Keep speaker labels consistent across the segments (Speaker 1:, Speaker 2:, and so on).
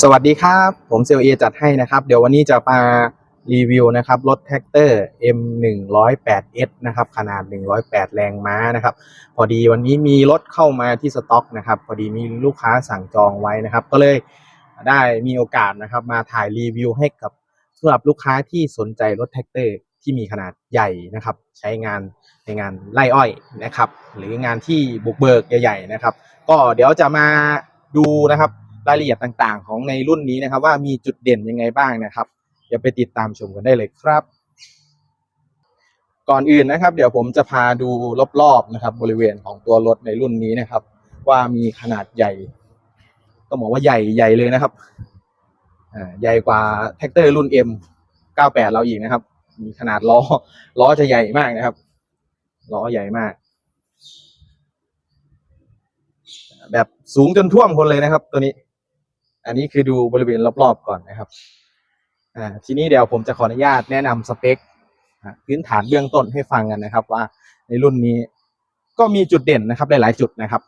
Speaker 1: สวัสดีครับ ผมเซลเอจัดให้นะครับ เดี๋ยววันนี้จะมารีวิวนะครับ รถแท็กเตอร์ M 1 0 8 S นะครับ ขนาด 108 แรงม้านะครับ พอดีวันนี้มีรถเข้ามาที่สต็อกนะครับ พอดีมีลูกค้าสั่งจองไว้นะครับ ก็เลยได้มีโอกาสนะครับมาถ่ายรีวิวให้กับสำหรับลูกค้าที่สนใจรถแท็กเตอร์ที่มีขนาดใหญ่นะครับ ใช้งานในงานไล่อ้อยนะครับ หรืองานที่บุกเบิกใหญ่ ๆ นะครับ ก็เดี๋ยวจะมาดูนะครับ รายละเอียดต่างๆ ของในรุ่นนี้นะครับ ว่ามีจุดเด่นยังไงบ้างนะครับ เดี๋ยวไปติดตามชมกันได้เลยครับ ก่อนอื่นนะครับ เดี๋ยวผมจะพาดูรอบๆนะครับ บริเวณของตัวรถในรุ่นนี้นะครับ ว่ามีขนาดใหญ่ต้องบอกว่าใหญ่ใหญ่เลยนะครับใหญ่กว่าแท็กเตอร์รุ่น M 98 เราอีกนะครับ มีขนาดล้อ ล้อจะใหญ่มากนะครับ ล้อใหญ่มาก แบบสูงจนท่วมคนเลยนะครับ ตัวนี้ อันนี้คือดูบริเวณรอบๆก่อนนะครับอ่าทีนี้เดี๋ยวผมจะขออนุญาตแนะนำสเปคพื้นฐานเบื้องต้นให้ฟังกันนะครับ ว่าในรุ่นนี้ก็มีจุดเด่นนะครับหลายๆจุดนะครับ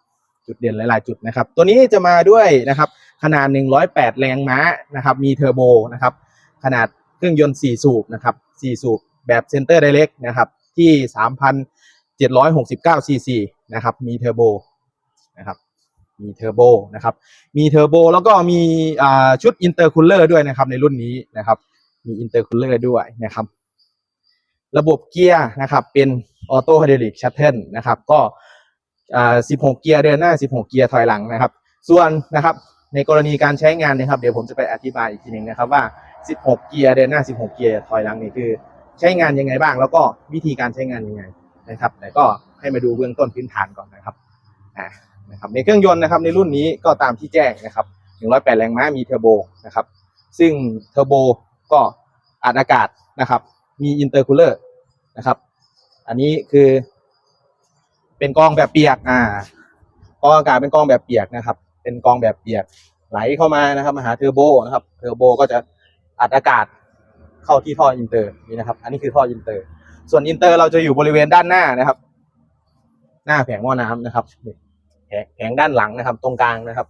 Speaker 1: จุดเด่นหลาย ๆ จุดนะครับ ตัวนี้จะมาด้วยนะครับ ขนาด 108 แรงม้านะครับ มีเทอร์โบนะครับ ขนาดเครื่องยนต์ 4 สูบนะครับ 4 สูบแบบเซนเตอร์ไดเรกนะครับ ที่ 3,769ซีซีนะครับ มีเทอร์โบนะครับ มีเทอร์โบนะครับมีเทอร์โบแล้วก็มีชุดอินเตอร์คูลเลอร์ด้วยนะครับในรุ่นนี้นะครับ มีอินเตอร์คูลเลอร์ด้วยนะครับ ระบบเกียร์นะครับเป็นออโต้ไฮดรอลิกชัตเทิลนะครับ ก็16 เกียร์เดินหน้า 16 เกียร์ถอยหลังนะครับ ส่วนนะครับในกรณีการใช้งานนะครับ เดี๋ยวผมจะไปอธิบายอีกทีหนึ่งนะครับว่า 16 เกียร์เดินหน้า 16 เกียร์ถอยหลังนี่คือ ใช้งานยังไงบ้าง แล้วก็วิธีการใช้งานยังไงนะครับ แต่ก็ให้มาดูเบื้องต้นพื้นฐานก่อนนะครับอ่า นะครับในเครื่องยนต์นะครับในรุ่นนี้ก็ตามที่แจ้งนะครับ108 แรงม้ามีเทอร์โบนะครับซึ่งเทอร์โบก็อัดอากาศนะครับ มีอินเตอร์คูลเลอร์นะครับ อันนี้คือเป็นกองแบบเปียกอ่ากองอากาศเป็นกองแบบเปียกนะครับ เป็นกองแบบเปียกไหลเข้ามานะครับมาหาเทอร์โบนะครับเทอร์โบก็จะอัดอากาศเข้าที่ท่ออินเตอร์นี่นะครับ อันนี้คือท่ออินเตอร์ ส่วนอินเตอร์เราจะอยู่บริเวณด้านหน้านะครับ หน้าแผงหม้อน้ำนะครับ แผงด้านหลังนะครับ ตรงกลางนะครับ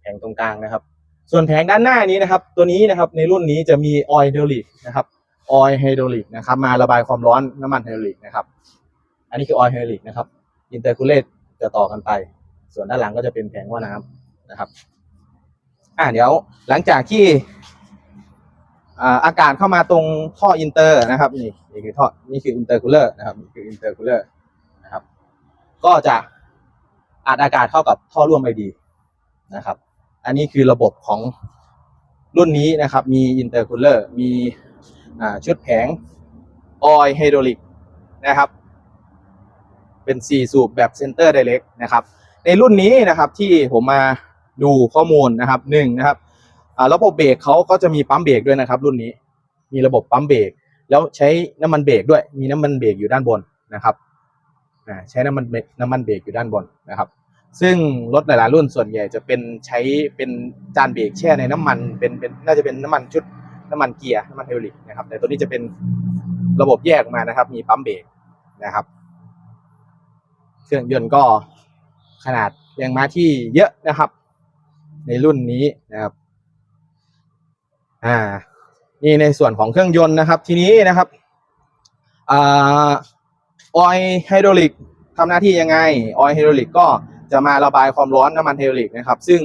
Speaker 1: แผงตรงกลางนะครับ ส่วนแผงด้านหน้านี้นะครับ ตัวนี้นะครับในรุ่นนี้จะมีออยล์ไฮดรอลิกนะครับออยล์ไฮดรอลิกนะครับ มาระบายความร้อนน้ำมันไฮดรอลิกนะครับ อันนี้คือออยล์ไฮดรอลิกนะครับอินเตอร์คูลเลตจะต่อกันไป ส่วนด้านหลังก็จะเป็นแผงว่าน้ำนะครับ อ่าเดี๋ยวหลังจากที่อาอากาศเข้ามาตรงท่ออินเตอร์นะครับ นี่นี่คือท่อนี่คืออินเตอร์คูลเลอร์นะครับนี่คืออินเตอร์คูลเลอร์นะครับ ก็จะ อัดอากาศเข้ากับท่อร่วมไอดีนะครับ อันนี้คือระบบของรุ่นนี้นะครับ มีอินเตอร์คูลเลอร์มีชุดแผงออยไฮดรอลิกนะครับ เป็น 4 สูบแบบเซนเตอร์ไดเรกนะครับ ในรุ่นนี้นะครับที่ผมมาดูข้อมูลนะครับหนึ่งนะครับระบบเบรกเขาก็จะมีปั๊มเบรกด้วยนะครับ รุ่นนี้มีระบบปั๊มเบรกแล้วใช้น้ำมันเบรกด้วย มีน้ำมันเบรกอยู่ด้านบนนะครับ ใช้น้ำมันเบรกน้ำมันเบรกอยู่ด้านบนนะครับ ซึ่งรถหลายๆรุ่นส่วนใหญ่จะเป็นใช้เป็นจานเบรกแช่ในน้ำมันเป็นเป็นน่าจะเป็นน้ำมันชุดน้ำมันเกียร์น้ำมันไฮดรอลิกนะครับ แต่ตัวนี้จะเป็นระบบแยกออกมานะครับ มีปั๊มเบรกนะครับ เครื่องยนต์ก็ขนาดแรงม้าที่เยอะนะครับ ในรุ่นนี้นะครับอ่านี่ในส่วนของเครื่องยนต์นะครับ ทีนี้นะครับอ่า ออยไฮดรอลิกทำหน้าที่ยังไง ออยไฮดรอลิกก็จะมาระบายความร้อนน้ำมันไฮดรอลิกนะครับ ซึ่ง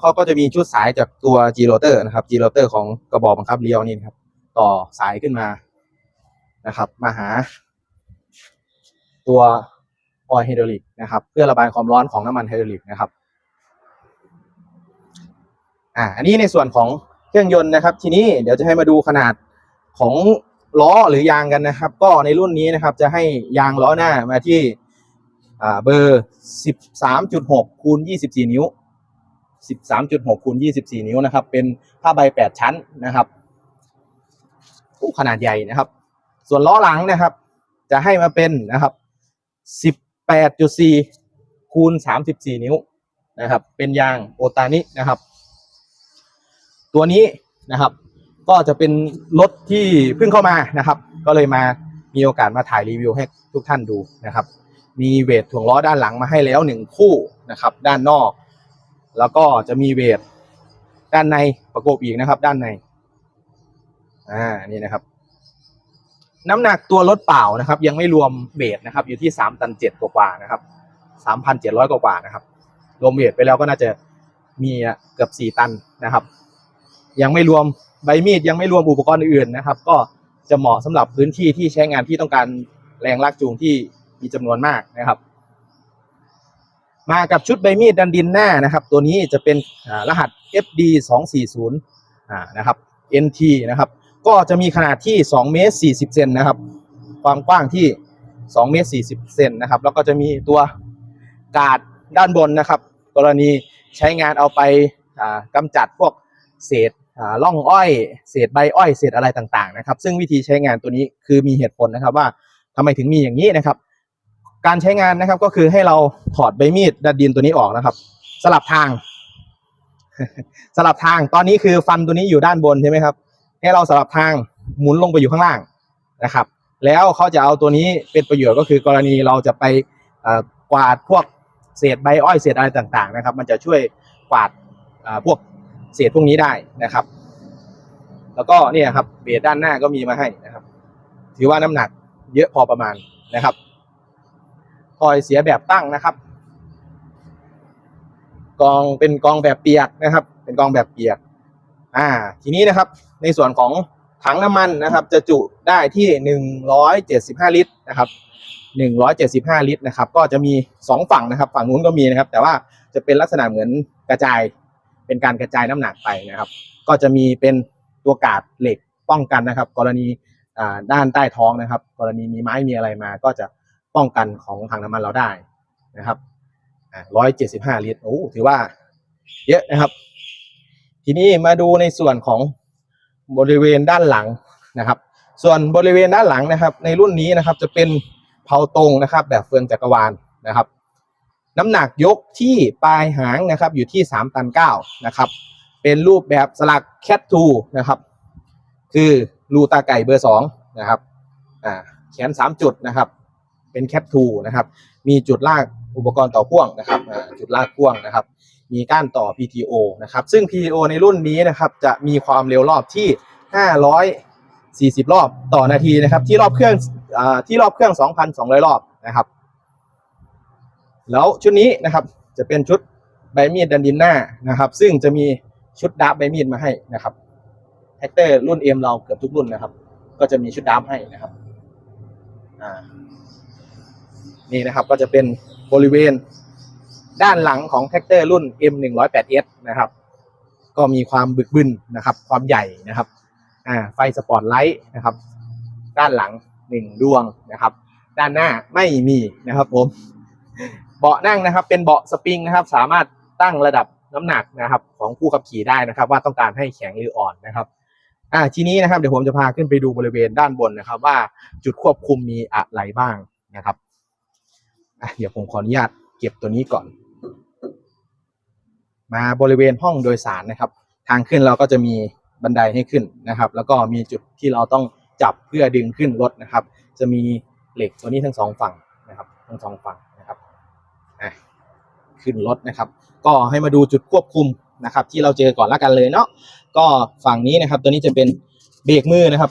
Speaker 1: เขาก็จะมีชุดสายจากตัว G rotor นะครับ G rotor ของกระบอกบังคับเลี้ยวนี่นะครับ ต่อสายขึ้นมานะครับ มาหา ตัวออยไฮดรอลิกนะครับ เพื่อระบายความร้อนของน้ำมันไฮดรอลิกนะครับอ่าอันนี้ในส่วนของเครื่องยนต์นะครับ ทีนี้เดี๋ยวจะให้มาดูขนาดของ ล้อหรือยางกันนะครับ ก็ในรุ่นนี้นะครับจะให้ยางล้อหน้ามาที่เบอร์สิบสามจุดหกคูณยี่สิบสี่นิ้วสิบสามจุดหกคูณยี่สิบสี่นิ้วนะครับ เป็นผ้าใบแปดชั้นนะครับกูขนาดใหญ่นะครับ ส่วนล้อหลังนะครับ จะให้มาเป็นนะครับสิบแปดจุดสี่คูณสามสิบสี่นิ้วนะครับ เป็นยางโอตานินะครับ ตัวนี้นะครับ ก็จะเป็นรถที่เพิ่งเข้ามานะครับ ก็เลยมามีโอกาสมาถ่ายรีวิวให้ทุกท่านดูนะครับ มีเวทถ่วงล้อด้านหลังมาให้แล้วหนึ่งคู่นะครับ ด้านนอก แล้วก็จะมีเวทด้านในประกบอีกนะครับ ด้านในอ่านี่นะครับ น้ำหนักตัวรถเปล่านะครับ ยังไม่รวมเบสนะครับ อยู่ที่สามตันเจ็ดกว่าๆนะครับสามพันเจ็ดร้อยกว่าๆนะครับ รวมเบสไปแล้วก็น่าจะมีเกือบสี่ตันนะครับ ยังไม่รวม ใบมีดยังไม่รวมอุปกรณ์อื่นนะครับ ก็จะเหมาะสำหรับพื้นที่ที่ใช้งานที่ต้องการแรงลากจูงที่มีจำนวนมากนะครับ มากับชุดใบมีดดันดินหน้านะครับ ตัวนี้จะเป็นรหัส FD 240นะครับ NT นะครับ ก็จะมีขนาดที่2เมตร40เซนนะครับ ความกว้างที่2เมตร40เซนนะครับ แล้วก็จะมีตัวกาดด้านบนนะครับ กรณีใช้งานเอาไปกำจัดพวกเศษ อ่าร่องอ้อยเศษใบอ้อยเศษอะไรต่างๆนะครับ ซึ่งวิธีใช้งานตัวนี้คือมีเหตุผลนะครับว่าทำไมถึงมีอย่างนี้นะครับ การใช้งานนะครับก็คือให้เราถอดใบมีดดัดดินตัวนี้ออกนะครับ สลับทาง สลับทางตอนนี้คือฟันตัวนี้อยู่ด้านบนใช่ไหมครับ ให้เราสลับทางหมุนลงไปอยู่ข้างล่างนะครับ แล้วเขาจะเอาตัวนี้เป็นประโยชน์ก็คือกรณีเราจะไปกวาดพวกเศษใบอ้อยเศษอะไรต่างๆนะครับ มันจะช่วยกวาดพวก เศษพวกนี้ได้นะครับ แล้วก็เนี่ยครับเบสด้านหน้าก็มีมาให้นะครับ ถือว่าน้ำหนักเยอะพอประมาณนะครับคอยเสียแบบตั้งนะครับ กองเป็นกองแบบเปียกนะครับ เป็นกองแบบเปียก อ่า ทีนี้นะครับ ในส่วนของถังน้ำมันนะครับ จะจุได้ที่หนึ่งร้อยเจ็ดสิบห้าลิตรนะครับหนึ่งร้อยเจ็ดสิบห้าลิตรนะครับ ก็จะมีสองฝั่งนะครับ ฝั่งนู้นก็มีนะครับ แต่ว่าจะเป็นลักษณะเหมือนกระจาย เป็นการกระจายน้ำหนักไปนะครับ ก็จะมีเป็นตัวกาดเหล็กป้องกันนะครับ กรณีด้านใต้ท้องนะครับ กรณีมีไม้มีอะไรมา ก็จะป้องกันของถังน้ำมันเราได้นะครับร้อยเจ็ดสิบห้าลิตรโอ้ถือว่าเยอะนะครับ ทีนี้มาดูในส่วนของบริเวณด้านหลังนะครับ ส่วนบริเวณด้านหลังนะครับ ในรุ่นนี้นะครับจะเป็นเผาตรงนะครับ แบบเฟืองจักรวาลนะครับ น้ำหนักยกที่ปลายหางนะครับอยู่ที่สามตันเก้านะครับเป็นรูปแบบสลักแคททูนะครับคือรูตาไก่เบอร์สองนะครับอ่าแขนสามจุดนะครับเป็นแคททูนะครับมีจุดลากอุปกรณ์ต่อพ่วงนะครับจุดลากพ่วงนะครับ มีก้านต่อ PTO นะครับซึ่ง PTO ในรุ่นนี้นะครับจะมีความเร็วรอบที่ 540 รอบต่อนาทีนะครับที่รอบเครื่องอที่รอบเครื่อง 2,200 รอบนะครับ แล้วชุดนี้นะครับจะเป็นชุดใบมีดดันดินหน้านะครับ ซึ่งจะมีชุดดับใบมีดมาให้นะครับแท็กเตอร์รุ่น M เราเกือบทุกรุ่นนะครับ ก็จะมีชุดดับให้นะครับนี่นะครับก็จะเป็นบริเวณด้านหลังของแท็กเตอร์รุ่น M 1 0 8 S นะครับ ก็มีความบึกบึนนะครับ ความใหญ่นะครับไฟสปอตไลท์นะครับ ด้านหลังหนึ่งดวงนะครับ ด้านหน้าไม่มีนะครับผม เบาะนั่งนะครับ เป็นเบาะสปริงนะครับ สามารถตั้งระดับน้ำหนักนะครับ ของผู้ขับขี่ได้นะครับ ว่าต้องการให้แข็งหรืออ่อนนะครับอ่าทีนี้นะครับเดี๋ยวผมจะพาขึ้นไปดูบริเวณด้านบนนะครับ ว่าจุดควบคุมมีอะไรบ้างนะครับอะเดี๋ยวผมขออนุญาตเก็บตัวนี้ก่อน มาบริเวณห้องโดยสารนะครับ ทางขึ้นเราก็จะมีบันไดให้ขึ้นนะครับ แล้วก็มีจุดที่เราต้องจับเพื่อดึงขึ้นรถนะครับ จะมีเหล็กตัวนี้ทั้งสองฝั่งนะครับ ทั้งสองฝั่ง ขึ้นรถนะครับ ก็ให้มาดูจุดควบคุมนะครับ ที่เราเจอก่อนละกันเลยเนาะก็ฝั่งนี้นะครับ ตัวนี้จะเป็นเบรกมือนะครับ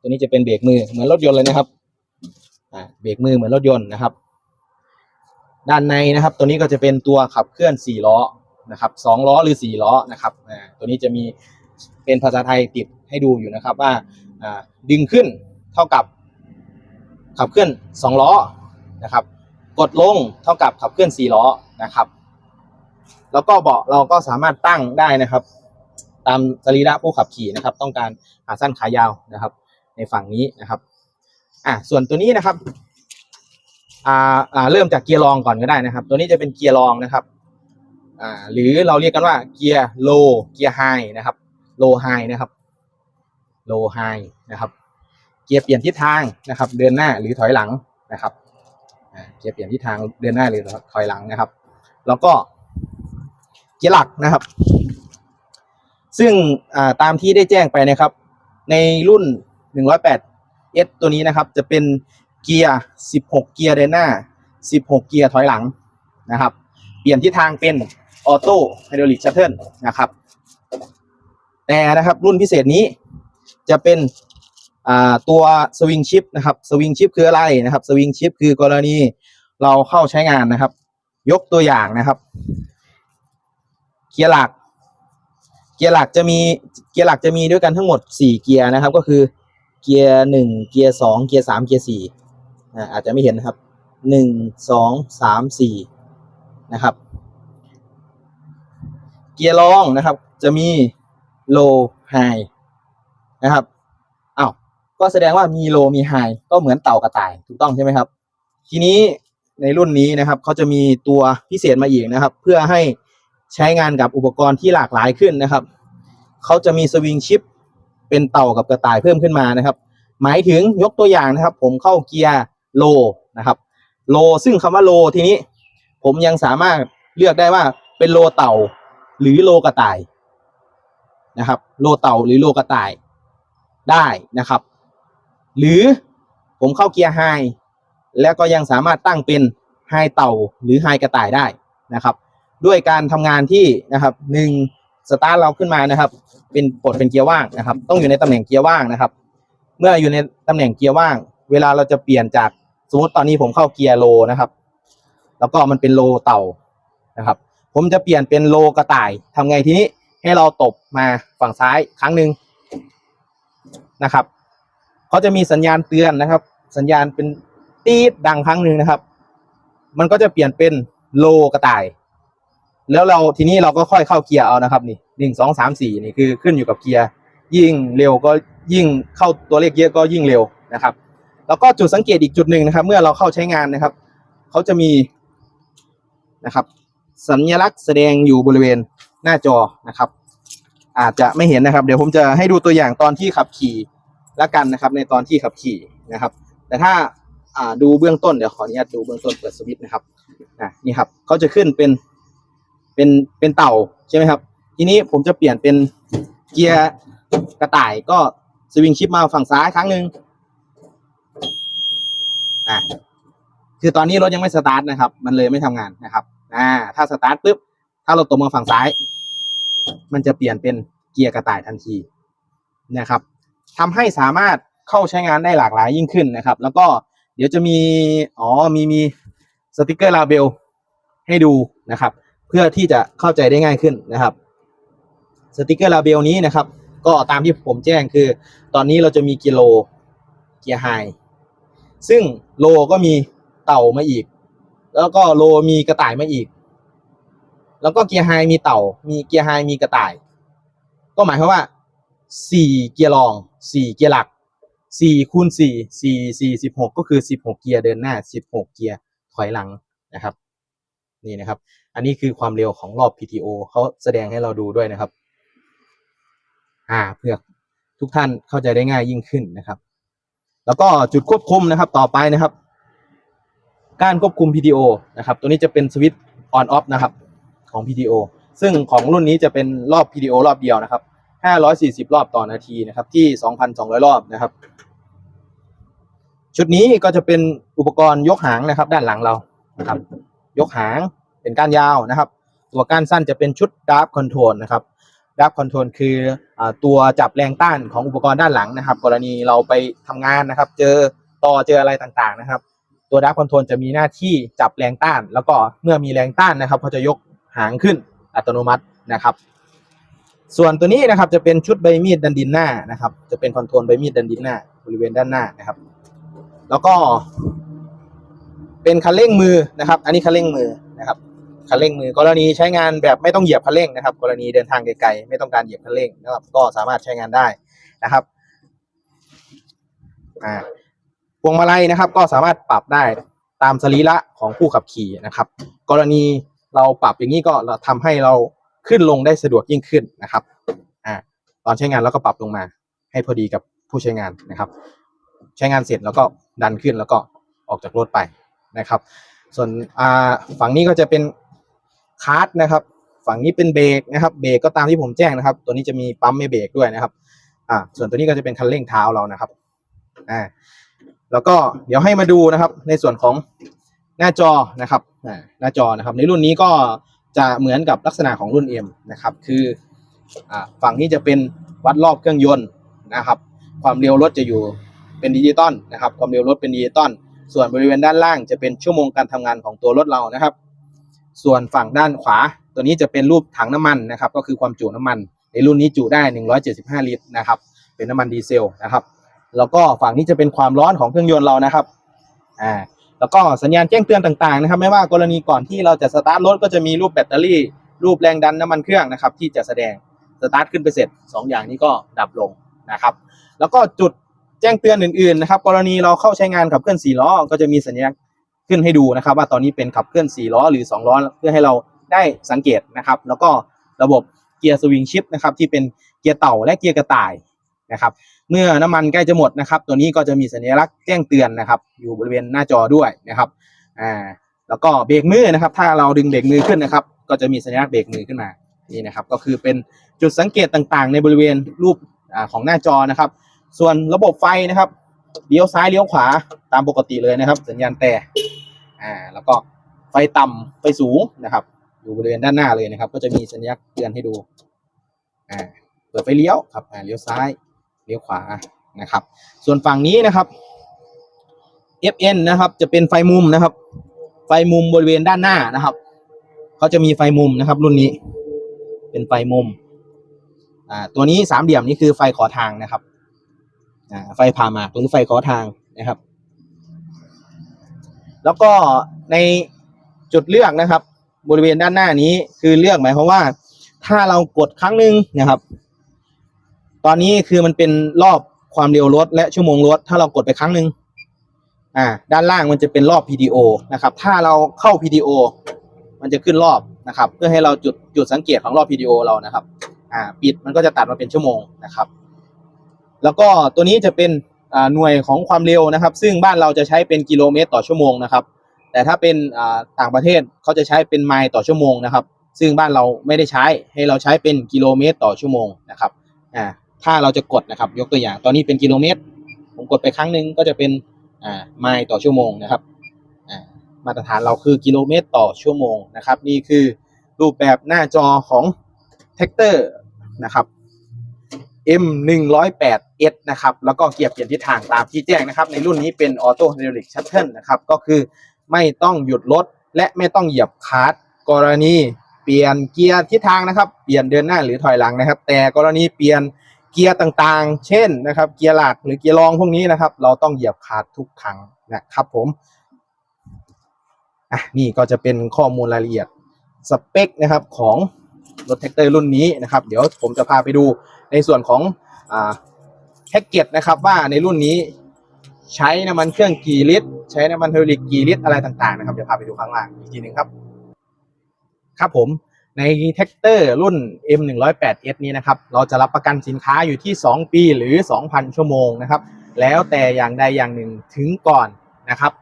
Speaker 1: ตัวนี้จะเป็นเบรกมือเหมือนรถยนต์เลยนะครับอ่าเบรกมือเหมือนรถยนต์นะครับ ด้านในนะครับ ตัวนี้ก็จะเป็นตัวขับเคลื่อน4ล้อนะครับสองล้อหรือ4ล้อนะครับอ่าตัวนี้จะมีเป็นภาษาไทยติดให้ดูอยู่นะครับว่าอ่าดึงขึ้นเท่ากับขับเคลื่อน2ล้อนะครับ กดลงเท่ากับขับเคลื่อน4ล้อนะครับ แล้วก็เบาะเราก็สามารถตั้งได้นะครับ ตามสรีระผู้ขับขี่นะครับ ต้องการขาสั้นขายาวนะครับ ในฝั่งนี้นะครับอ่าส่วนตัวนี้นะครับอ่าอ่าเริ่มจากเกียร์รองก่อนก็ได้นะครับ ตัวนี้จะเป็นเกียร์รองนะครับอ่าหรือเราเรียกกันว่าเกียร์โลเกียร์ไฮนะครับโลไฮนะครับโลไฮนะครับ เกียร์เปลี่ยนทิศทางนะครับ เดินหน้าหรือถอยหลังนะครับ เกียร์เปลี่ยนทิศทางเดินหน้าหรือถอยหลังนะครับ แล้วก็เกียร์หลักนะครับ ซึ่งตามที่ได้แจ้งไปนะครับ ในรุ่น 108 S ตัวนี้นะครับ จะเป็นเกียร์ 16 เกียร์เดินหน้า 16 เกียร์ถอยหลังนะครับ เปลี่ยนทิศทางเป็นออโต้ไฮดรอลิกชัตเทิลนะครับ แต่นะครับรุ่นพิเศษนี้จะเป็น ตัวสวิงชิปนะครับสวิงชิปคืออะไรนะครับสวิงชิปคือกรณีเราเข้าใช้งานนะครับ ยกตัวอย่างนะครับ เกียร์หลัก เกียร์หลักจะมีเกียร์หลักจะมีด้วยกันทั้งหมดสี่เกียร์นะครับ ก็คือเกียร์หนึ่งเกียร์สองเกียร์สามเกียร์สี่อาจจะไม่เห็นนะครับหนึ่งสองสามสี่นะครับ เกียร์รองนะครับ จะมี low high นะครับ ก็แสดงว่ามี low มี high ก็เหมือนเต่ากระต่ายถูกต้องใช่ไหมครับ ทีนี้ในรุ่นนี้นะครับเขาจะมีตัวพิเศษมาอีกนะครับ เพื่อให้ใช้งานกับอุปกรณ์ที่หลากหลายขึ้นนะครับเขาจะมีสวิงชิปเป็นเต่ากับกระต่ายเพิ่มขึ้นมานะครับ หมายถึงยกตัวอย่างนะครับ ผมเข้าเกียร์โลนะครับโลซึ่งคำว่าโลทีนี้ ผมยังสามารถเลือกได้ว่าเป็นโลเต่าหรือโลกระต่ายนะครับ โลเต่าหรือโลกระต่ายได้นะครับ หรือผมเข้าเกียร์ไฮแล้วก็ยังสามารถตั้งเป็นไฮเต่าหรือไฮกระต่ายได้นะครับ ด้วยการทำงานที่นะครับหนึ่งสตาร์ทเราขึ้นมานะครับ เป็นปลดเป็นเกียร์ว่างนะครับ ต้องอยู่ในตำแหน่งเกียร์ว่างนะครับ เมื่ออยู่ในตำแหน่งเกียร์ว่าง เวลาเราจะเปลี่ยนจากสมมติตอนนี้ผมเข้าเกียร์โลนะครับ แล้วก็มันเป็นโลเต่านะครับ ผมจะเปลี่ยนเป็นโลกระต่ายทำไงทีนี้ให้เราตบมาฝั่งซ้ายครั้งหนึ่งนะครับ เขาจะมีสัญญาณเตือนนะครับ สัญญาณเป็นตีดดังครั้งหนึ่งนะครับ มันก็จะเปลี่ยนเป็นโลกระต่าย แล้วเราทีนี้เราก็ค่อยเข้าเกียร์เอานะครับ นี่หนึ่งสองสามสี่นี่คือขึ้นอยู่กับเกียร์ ยิ่งเร็วก็ยิ่งเข้าตัวเลขเยอะก็ยิ่งเร็วนะครับ แล้วก็จุดสังเกตอีกจุดหนึ่งนะครับ เมื่อเราเข้าใช้งานนะครับเขาจะมีนะครับ สัญลักษณ์แสดงอยู่บริเวณหน้าจอนะครับ อาจจะไม่เห็นนะครับ เดี๋ยวผมจะให้ดูตัวอย่างตอนที่ขับขี่ ละกันนะครับ ในตอนที่ขับขี่นะครับ แต่ถ้าดูเบื้องต้นเดี๋ยวขออนุญาตดูเบื้องต้นเปิดสวิตช์นะครับนี่ครับเขาจะขึ้นเป็นเป็นเป็นเต่าใช่ไหมครับ ทีนี้ผมจะเปลี่ยนเป็นเกียร์กระต่ายก็สวิงชิปมาฝั่งซ้ายครั้งหนึ่งอ่คือตอนนี้รถยังไม่สตาร์ทนะครับ มันเลยไม่ทำงานนะครับ อ่า ถ้าสตาร์ทปุ๊บ ถ้าเราตกมาฝั่งซ้าย มันจะเปลี่ยนเป็นเกียร์กระต่ายทันทีนะครับ ทำให้สามารถเข้าใช้งานได้หลากหลายยิ่งขึ้นนะครับ แล้วก็เดี๋ยวจะมีอ๋อมีมีสติกเกอร์ลาเบลให้ดูนะครับ เพื่อที่จะเข้าใจได้ง่ายขึ้นนะครับสติกเกอร์ลาเบลนี้นะครับ ก็ตามที่ผมแจ้งคือ ตอนนี้เราจะมีกิโลเกียร์ไฮซึ่งโลก็มีเต่ามาอีก แล้วก็โลมีกระต่ายมาอีก แล้วก็เกียร์ไฮมีเต่า มีเกียร์ไฮมีกระต่าย ก็หมายความว่า สี่เกียร์รองสี่เกียร์หลักสี่คูณสี่สี่สี่สิบหกก็คือสิบหกเกียร์เดินหน้าสิบหกเกียร์ถอยหลังนะครับ นี่นะครับ อันนี้คือความเร็วของรอบ PTO เขาแสดงให้เราดูด้วยนะครับ อ่าเพื่อทุกท่านเข้าใจได้ง่ายยิ่งขึ้นนะครับ แล้วก็จุดควบคุมนะครับ ต่อไปนะครับ การควบคุม PTO นะครับ ตัวนี้จะเป็นสวิตช์ on off นะครับของ PTO ซึ่งของรุ่นนี้จะเป็นรอบ PTO รอบเดียวนะครับ 540 รอบต่อนาทีนะครับที่ 2,200 รอบนะครับ ชุดนี้ก็จะเป็นอุปกรณ์ยกหางนะครับ ด้านหลังเรานะครับ ยกหางเป็นก้านยาวนะครับ ตัวก้านสั้นจะเป็นชุดด r ฟคอนโทรลนะครับด r ฟคอนโทรลคืออตัวจับแรงต้านของอุปกรณ์ด้านหลังนะครับ กรณีเราไปทำงานนะครับ เจอต่อเจออะไรต่างๆนะครับ ตัวดับคอนโทรลจะมีหน้าที่จับแรงต้าน แล้วก็เมื่อมีแรงต้านนะครับเขาจะยกหางขึ้นอัตโนมัตินะครับ ส่วนตัวนี้นะครับจะเป็นชุดใบมีดดันดินหน้านะครับ จะเป็นคอนโทรลใบมีดดันดินหน้าบริเวณด้านหน้านะครับ แล้วก็เป็นคันเร่งมือนะครับ อันนี้คันเร่งมือนะครับคันเร่งมือกรณีใช้งานแบบไม่ต้องเหยียบคันเร่งนะครับ กรณีเดินทางไกลๆไม่ต้องการเหยียบคันเร่งนะครับ ก็สามารถใช้งานได้นะครับอ่าพวงมาลัยนะครับ ก็สามารถปรับได้ตามสรีระของผู้ขับขี่นะครับ กรณีเราปรับอย่างนี้ก็เราทำให้เรา ขึ้นลงได้สะดวกยิ่งขึ้นนะครับอ่าตอนใช้งานเราก็ปรับลงมา ให้พอดีกับผู้ใช้งานนะครับ ใช้งานเสร็จแล้วก็ดันขึ้นแล้วก็ออกจากรถไปนะครับ ส่วนฝั่งนี้ก็จะเป็นคาร์ดนะครับ ฝั่งนี้เป็นเบรกนะครับ เบรกก็ตามที่ผมแจ้งนะครับ ตัวนี้จะมีปั๊มไม่เบรกด้วยนะครับอ่าส่วนตัวนี้ก็จะเป็นคันเร่งเท้าเรานะครับอ่าแล้วก็เดี๋ยวให้มาดูนะครับ ในส่วนของหน้าจอนะครับหน้าจอนะครับ ในรุ่นนี้ก็ จะเหมือนกับลักษณะของรุ่น M นะครับ คืออฝั่งนี้จะเป็นวัดรอบเครื่องยนต์นะครับ ความเร็วรถจะอยู่เป็นดิจิตอลนะครับ ความเร็วรถเป็นดิจิตอลส่วนบริเวณด้านล่างจะเป็นชั่วโมงการทำงานของตัวรถเรานะครับ ส่วนฝั่งด้านขวา ตัวนี้จะเป็นรูปถังน้ำมันนะครับ ก็คือความจุน้ำมัน ในรุ่นนี้จุได้ 175 ลิตรนะครับ เป็นน้ำมันดีเซลนะครับ แล้วก็ฝั่งนี้จะเป็นความร้อนของเครื่องยนต์เรานะครับ อ่า แล้วก็สัญญาณแจ้งเตือนต่างๆนะครับ ไม่ว่ากรณีก่อนที่เราจะสตาร์ทรถก็จะมีรูปแบตเตอรี่ รูปแรงดันน้ำมันเครื่องนะครับ ที่จะแสดงสตาร์ทขึ้นไปเสร็จ 2 อย่างนี้ก็ดับลงนะครับ แล้วก็จุดแจ้งเตือนอื่นๆนะครับกรณีเราเข้าใช้งานขับเคลื่อน4ล้อก็จะมีสัญลักษณ์ขึ้นให้ดูนะครับ ว่าตอนนี้เป็นขับเคลื่อน4ล้อหรือ2ล้อเพื่อให้เราได้สังเกตนะครับ แล้วก็ระบบเกียร์สวิงชิปนะครับที่เป็นเกียร์เต่าและเกียร์กระต่าย นะครับเมื่อน้ำมันใกล้จะหมดนะครับ ตัวนี้ก็จะมีสัญลักษณ์แจ้งเตือนนะครับ อยู่บริเวณหน้าจอด้วยนะครับอ่าแล้วก็เบรกมือนะครับ ถ้าเราดึงเบรกมือขึ้นนะครับ ก็จะมีสัญลักษณ์เบรกมือขึ้นมานี่นะครับ ก็คือเป็นจุดสังเกตต่างๆ ในบริเวณรูปอของหน้าจอนะครับ ส่วนระบบไฟนะครับเลี้ยวซ้ายเลี้ยวขวาตามปกติเลยนะครับ สัญญาณแต่อ่าแล้วก็ไฟต่ำไฟสูงนะครับ อยู่บริเวณด้านหน้าเลยนะครับ ก็จะมีสัญลักษณ์เตือนให้ดูอ่าเปิดไฟเลี้ยวครับอ่าเลี้ยวซ้าย เลี้ยวขวานะครับ ส่วนฝั่งนี้นะครับ FN นะครับจะเป็นไฟมุมนะครับ ไฟมุมบริเวณด้านหน้านะครับเขาจะมีไฟมุมนะครับ รุ่นนี้ เป็นไฟมุมอ่าตัวนี้สามเหลี่ยมนี่คือไฟขอทางนะครับอ่าไฟผ่าหมากหรือไฟขอทางนะครับ แล้วก็ในจุดเลือกนะครับ บริเวณด้านหน้านี้คือเลือกหมายความว่า ถ้าเรากดครั้งหนึ่งนะครับ ตอนนี้คือมันเป็นรอบความเร็วรถและชั่วโมงรถ ถ้าเรากดไปครั้งหนึ่งอ่า ด้านล่างมันจะเป็นรอบ PDO นะครับ ถ้าเราเข้า PDO มันจะขึ้นรอบนะครับ เพื่อให้เราจุดจุดสังเกตของรอบ PDO เรานะครับ อ่า ปิดมันก็จะตัดมาเป็นชั่วโมงนะครับ แล้วก็ตัวนี้จะเป็นอ่าหน่วยของความเร็วนะครับ ซึ่งบ้านเราจะใช้เป็นกิโลเมตรต่อชั่วโมงนะครับ แต่ถ้าเป็นอ่าต่างประเทศเขาจะใช้เป็นไมล์ต่อชั่วโมงนะครับ ซึ่งบ้านเราไม่ได้ใช้ให้เราใช้เป็นกิโลเมตรต่อชั่วโมงนะครับ อ่า ถ้าเราจะกดนะครับ ยกตัวอย่าง ตอนนี้เป็นกิโลเมตร ผมกดไปครั้งหนึ่งก็จะเป็นอ่าไมล์ต่อชั่วโมงนะครับอ่ามาตรฐานเราคือกิโลเมตรต่อชั่วโมงนะครับ นี่คือรูปแบบหน้าจอของแท็กเตอร์นะครับ M 1 0 8 S นะครับ แล้วก็เกียร์เปลี่ยนทิศทางตามที่แจ้งนะครับ ในรุ่นนี้เป็นออโต้ไฮดรอลิกชัตเทิลนะครับ ก็คือไม่ต้องหยุดรถและไม่ต้องเหยียบคลัตช์กรณีเปลี่ยนเกียร์ทิศทางนะครับ เปลี่ยนเดินหน้าหรือถอยหลังนะครับ แต่กรณีเปลี่ยน เกียร์ต่างๆ เช่นนะครับ เกียร์หลักหรือเกียร์รองพวกนี้นะครับ เราต้องเหยียบคลัตช์ทุกครั้งนะครับผมอะนี่ก็จะเป็นข้อมูลรายละเอียดสเปคนะครับของรถแท็กเตอร์รุ่นนี้นะครับ เดี๋ยวผมจะพาไปดูในส่วนของอ่าแพ็กเกจนะครับว่าในรุ่นนี้ใช้น้ำมันเครื่องกี่ลิตร ใช้น้ำมันไฮดรอลิกกี่ลิตรอะไรต่างๆนะครับเดี๋ยวพาไปดูข้างล่างอีกทีหนึ่งครับ ครับผม ในแท็กเตอร์รุ่น M 1 0 8 S นี้นะครับ เราจะรับประกันสินค้าอยู่ที่ 2 ปีหรือ 2,000 ชั่วโมงนะครับ แล้วแต่อย่างใดอย่างหนึ่งถึงก่อนนะครับ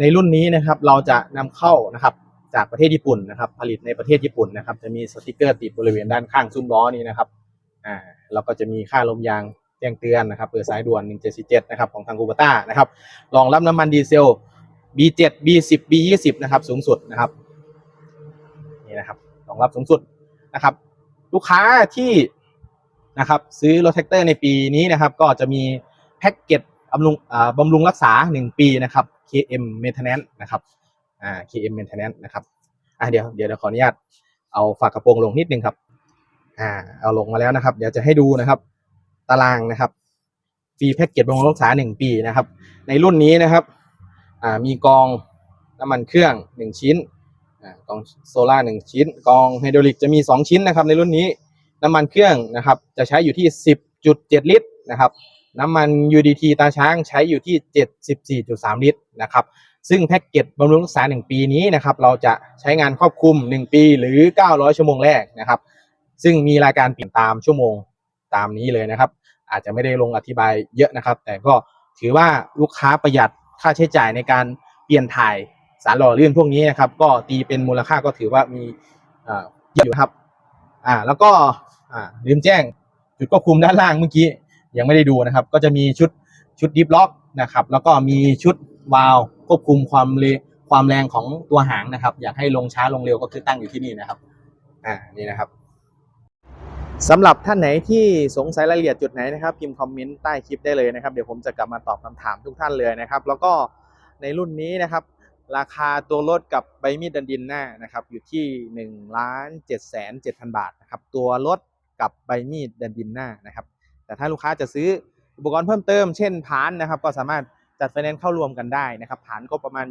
Speaker 1: ในรุ่นนี้นะครับเราจะนำเข้านะครับจากประเทศญี่ปุ่นนะครับ ผลิตในประเทศญี่ปุ่นนะครับ จะมีสติกเกอร์ติดบริเวณด้านข้างซุ้มล้อนี้นะครับอ่าเราก็จะมีค่าลมยางแจ้งเตือนนะครับเปิดสายด่วน 177 นะครับของทางกูบต้านะครับรองรับน้ำมันดีเซล B7 B10 B20 นะครับ สูงสุดนะครับ นี่นะครับ องรับสูงสุดนะครับ ลูกค้าที่นะครับซื้อรถแท็กเตอร์ในปีนี้นะครับ ก็จะมีแพ็กเกจบำรุงบำรุงรักษา 1 ปีนะครับ KM Maintenance นะครับอ่า KM Maintenance นะครับอ่าเดี๋ยวเดี๋ยวขออนุญาตเอาฝากระโปรงลงนิดนึงครับอ่าเอาลงมาแล้วนะครับ เดี๋ยวจะให้ดูนะครับ ตารางนะครับฟรีแพ็กเกจบำรุงรักษา 1 ปีนะครับ ในรุ่นนี้นะครับอ่ามีกองน้ำมันเครื่อง 1 ชิ้น กองโซล่า1ชิ้น กองไฮดรอลิกจะมี 2 ชิ้นนะครับในรุ่นนี้ น้ำมันเครื่องนะครับจะใช้อยู่ที่ 10.7 ลิตรนะครับน้ำมัน UDT ตาช้างใช้อยู่ที่ 74.3 ลิตรนะครับซึ่งแพ็กเกจบำรุงรักษา 1 ปีนี้นะครับเราจะใช้งานครอบคลุม 1 ปีหรือ 900 ชั่วโมงแรกนะครับซึ่งมีรายการเปลี่ยนตามชั่วโมงตามนี้เลยนะครับ อาจจะไม่ได้ลงอธิบายเยอะนะครับ แต่ก็ถือว่าลูกค้าประหยัดค่าใช้จ่ายในการเปลี่ยนถ่าย สารหล่อลื่นพวกนี้นะครับ ก็ตีเป็นมูลค่าก็ถือว่ามีอ่าเยอะอยู่ครับ อ่าแล้วก็อ่าลืมแจ้งจุดควบคุมด้านล่างเมื่อกี้ยังไม่ได้ดูนะครับ ก็จะมีชุดชุดดิฟล็อกนะครับ แล้วก็มีชุดวาล์วควบคุมความเร็วความแรงของตัวหางนะครับ อยากให้ลงช้าลงเร็วก็คือตั้งอยู่ที่นี่นะครับอ่านี่นะครับสำหรับท่านไหนที่สงสัยรายละเอียดจุดไหนนะครับพิมพ์คอมเมนต์ใต้คลิปได้เลยนะครับ เดี๋ยวผมจะกลับมาตอบคำถามทุกท่านเลยนะครับ แล้วก็ในรุ่นนี้นะครับ ราคาตัวรถกับใบมีดดันดินหน้านะครับอยู่ที่1นึ่งล้านเจ็ดแสนเจ็ดพันบาทนะครับตัวรถกับใบมีดดันดินหน้านะครับแต่ถ้าลูกค้าจะซื้ออุปกรณ์เพิ่มเติมเช่นผานนะครับก็สามารถจัดไฟแนนซ์เข้ารวมกันได้นะครับผานก็ประมาณ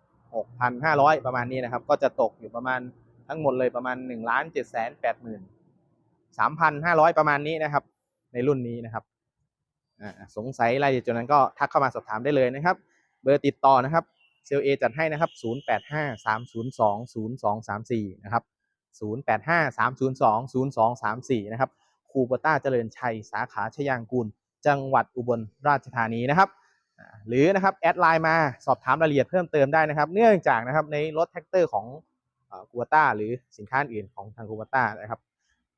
Speaker 1: 76,500 ประมาณนี้นะครับก็จะตกอยู่ประมาณทั้งหมดเลยประมาณ1ล้าน7 8 0 0 0 3,500ประมาณนี้นะครับในรุ่นนี้นะครับสงสัยอะไรายละเอียดจุดนั้นก็ทักเข้ามาสอบถามได้เลยนะครับ เบอร์ติดต่อนะครับ เซลเอจัดให้นะครับ 0853020234 นะครับ 0853020234 นะครับคูปต้าเจริญชัย สาขาชยางกูล จังหวัดอุบลราชธานีนะครับ หรือนะครับแอดไลน์มาสอบถามรายละเอียดเพิ่มเติมได้นะครับ เนื่องจากนะครับในรถแท็กเตอร์ของคูเปต้าหรือสินค้าอื่นของทางคูเปต้านะครับ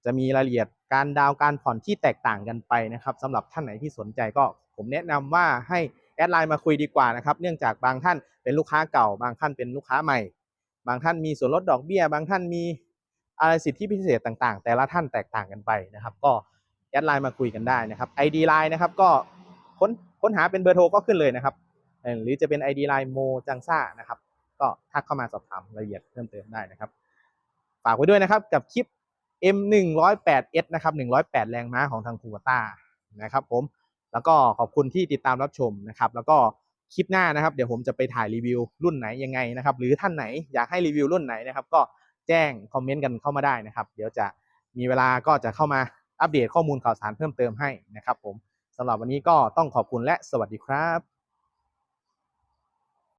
Speaker 1: จะมีรายละเอียดการดาวน์การผ่อนที่แตกต่างกันไปนะครับสำหรับท่านไหนที่สนใจก็ผมแนะนำว่าให้ แอดไลน์มาคุยดีกว่านะครับ เนื่องจากบางท่านเป็นลูกค้าเก่า บางท่านเป็นลูกค้าใหม่ บางท่านมีส่วนลดดอกเบี้ย บางท่านมีอะไรสิทธิพิเศษต่างๆ แต่ละท่านแตกต่างกันไปนะครับ ก็แอดไลน์มาคุยกันได้นะครับ ID Line นะครับก็ค้นค้นหาเป็นเบอร์โทรก็ขึ้นเลยนะครับ หรือจะเป็น ID Line โมจังซ่านะครับ ก็ทักเข้ามาสอบถามรายละเอียดเพิ่มเติมได้นะครับ ฝากไว้ด้วยนะครับกับคลิป M 1 0 8 S นะครับ108 แรงม้าของทางคูวต้านะครับผม แล้วก็ขอบคุณที่ติดตามรับชมนะครับ แล้วก็คลิปหน้านะครับ เดี๋ยวผมจะไปถ่ายรีวิวรุ่นไหนยังไงนะครับ หรือท่านไหนอยากให้รีวิวรุ่นไหนนะครับ ก็แจ้งคอมเมนต์กันเข้ามาได้นะครับ เดี๋ยวจะมีเวลาก็จะเข้ามาอัปเดตข้อมูลข่าวสารเพิ่มเติมให้นะครับ ผมสำหรับวันนี้ก็ต้องขอบคุณและสวัสดีครับ